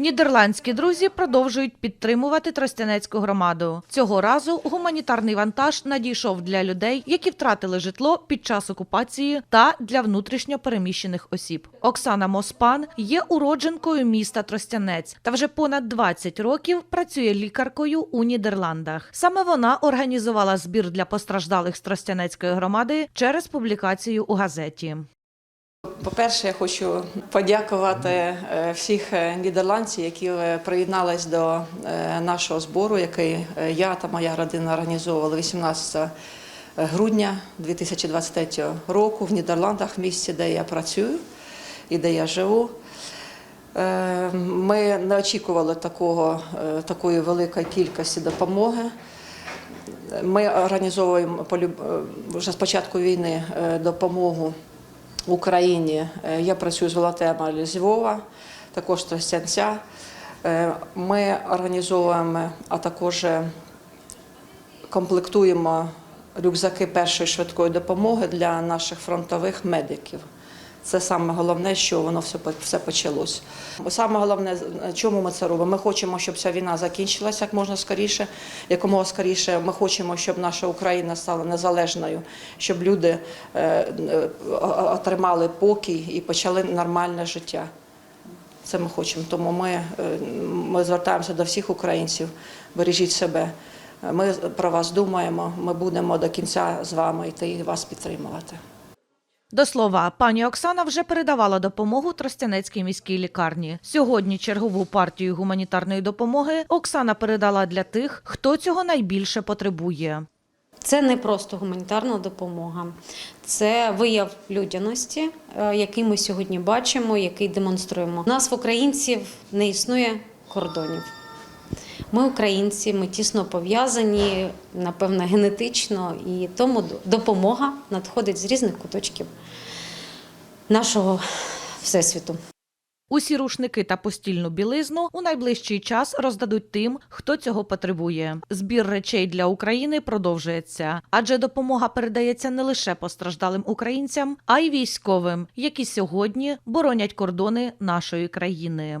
Нідерландські друзі продовжують підтримувати Тростянецьку громаду. Цього разу гуманітарний вантаж надійшов для людей, які втратили житло під час окупації, та для внутрішньо переміщених осіб. Оксана Моспан є уродженкою міста Тростянець та вже понад 20 років працює лікаркою у Нідерландах. Саме вона організувала збір для постраждалих з Тростянецької громади через публікацію у газеті. По-перше, я хочу подякувати е, всіх е, нідерландців, які е, приєднались до нашого збору, який я та моя родина організовували 18 грудня 2023 року в Нідерландах, в місті, де я працюю і де я живу. Ми не очікували такого, такої великої кількості допомоги. Ми організовуємо вже з початку війни е, допомогу Україні. Е, Я працюю з волонтерами з Львова, також Тростянця. Е, Ми організовуємо, а також е, комплектуємо рюкзаки першої швидкої допомоги для наших фронтових медиків. Це саме головне, що воно все, все почалось. Саме головне, чому ми це робимо? Ми хочемо, щоб ця війна закінчилася як можна скоріше, якомога скоріше. Ми хочемо, щоб наша Україна стала незалежною, щоб люди е, е, отримали покій і почали нормальне життя. Це ми хочемо. Тому ми, е, ми звертаємося до всіх українців. Бережіть себе. Ми про вас думаємо. Ми будемо до кінця з вами йти і вас підтримувати. До слова, пані Оксана вже передавала допомогу Тростянецькій міській лікарні. Сьогодні чергову партію гуманітарної допомоги Оксана передала для тих, хто цього найбільше потребує. Це не просто гуманітарна допомога, це вияв людяності, е, який ми сьогодні бачимо, який демонструємо. У нас в українців не існує кордонів. Ми українці, ми тісно пов'язані, напевно, генетично, і тому допомога надходить з різних куточків нашого всесвіту. Усі рушники та постільну білизну у найближчий час роздадуть тим, хто цього потребує. Збір речей для України продовжується, адже допомога передається не лише постраждалим українцям, а й військовим, які сьогодні боронять кордони нашої країни.